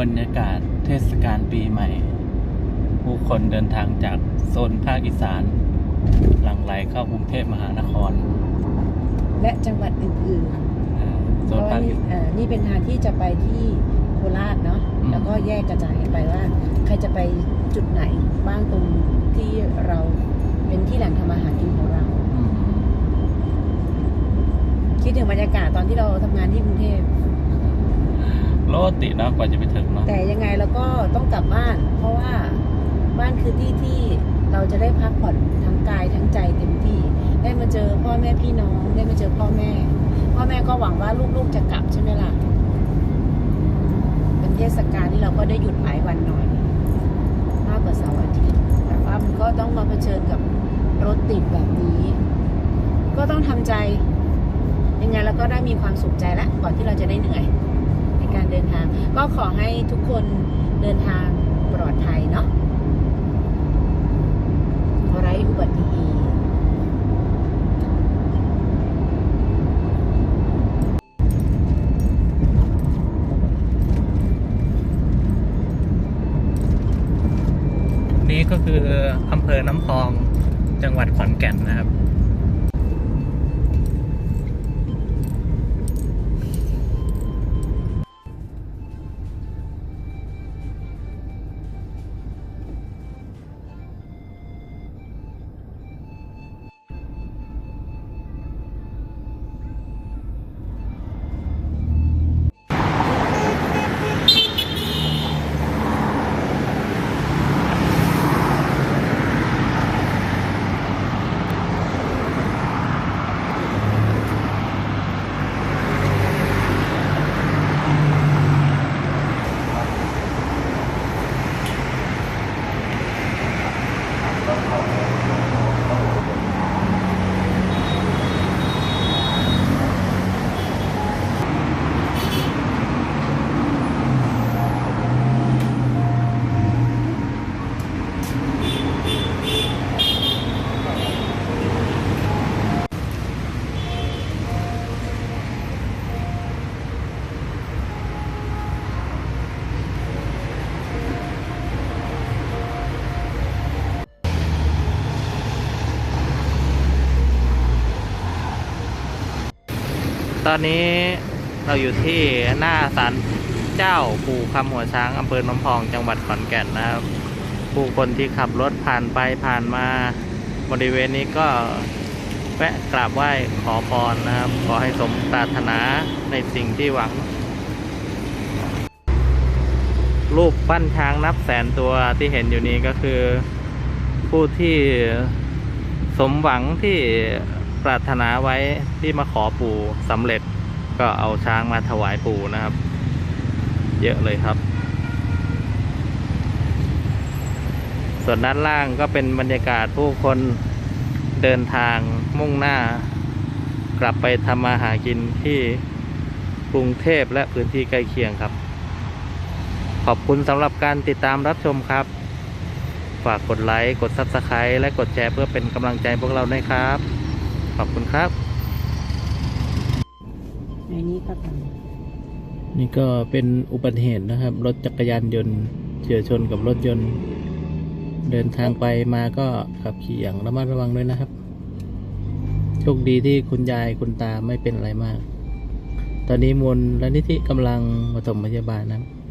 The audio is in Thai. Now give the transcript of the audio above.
บรรยากาศเทศกาลปีใหม่ ผู้คนเดินทางจากโซนภาคอีสาน หลั่งไหลเข้ากรุงเทพมหานคร และจังหวัดอื่นอ่าๆโซเพนราะว่าภาคนี่อีสานอ่านี่เป็นทางที่จะไปที่โคราชเนาะอืม แล้วก็แยกกระจายกันไปว่า ใครจะไปจุดไหนบ้างตรงที่เราเป็นที่แหล่งทำอาหารกินของเราอืมคิดถึงบรรยากาศตอนที่เราทำงานที่กรุงเทพ โลติเนาะกว่าจะไปถึงเนาะแต่ยังไงเราก็ต้องกลับบ้าน เพราะว่าบ้านคือที่ที่เราจะได้พักผ่อนทั้งกายทั้งใจเต็มที่ ได้มาเจอพ่อแม่พี่น้องได้มาเจอพ่อแม่ พ่อแม่ก็หวังว่าลูกๆจะกลับใช่ไหมล่ะเป็นเทศกาลที่เราก็ได้หยุดหลายวันหน่อยมากกว่าเสาร์อาทิตย์แต่ว่ามันก็ต้องมาเผชิญกับรถติดแบบนี้ ก็ต้องทำใจยังไงเราก็ได้มีความสุขใจแล้วก่อนที่เราจะได้เหนื่อย การเดินทาง ก็ขอให้ทุกคนเดินทางปลอดภัยเนาะไร้อุบัติเหตุนี่ก็คืออำเภอน้ำพองจังหวัดขอนแก่นนะครับ ตอนนี้เราอยู่ที่หน้าศาลเจ้าปู่คำหัวช้างอำเภอน้ำพองจังหวัดขอนแก่นนะครับ ผู้คนที่ขับรถผ่านไปผ่านมาบริเวณนี้ก็แวะกราบไหว้ขอพรนะครับ ขอให้สมปรารถนาในสิ่งที่หวัง รูปปั้นช้างนับแสนตัวที่เห็นอยู่นี้ก็คือผู้ที่สมหวังที่ ปรารถนาไว้ที่มาขอปู่สำเร็จก็เอาช้างมาถวายปู่นะครับ เยอะเลยครับ ส่วนด้านล่างก็เป็นบรรยากาศผู้คนเดินทางมุ่งหน้า กลับไปทำมาหากินที่กรุงเทพและพื้นที่ใกล้เคียงครับ ขอบคุณสำหรับการติดตามรับชมครับ ฝากกดไลค์ กด Subscribe และกดแชร์เพื่อเป็นกำลังใจพวกเราด้วยครับ ขอบคุณครับ ในนี้ก็ทนี่ก็เป็นอุบัติเหตุนะครับ รถจักรยานยนต์เฉียวชนกับรถยนต์ เดินทางไปมาก็ขับขี่อย่างระมัดระวังด้วยนะครับ โชคดีที่คุณยายคุณตาไม่เป็นอะไรมาก ตอนนี้มวลและนิธิกำลังมาถมพยาบาลนะครับ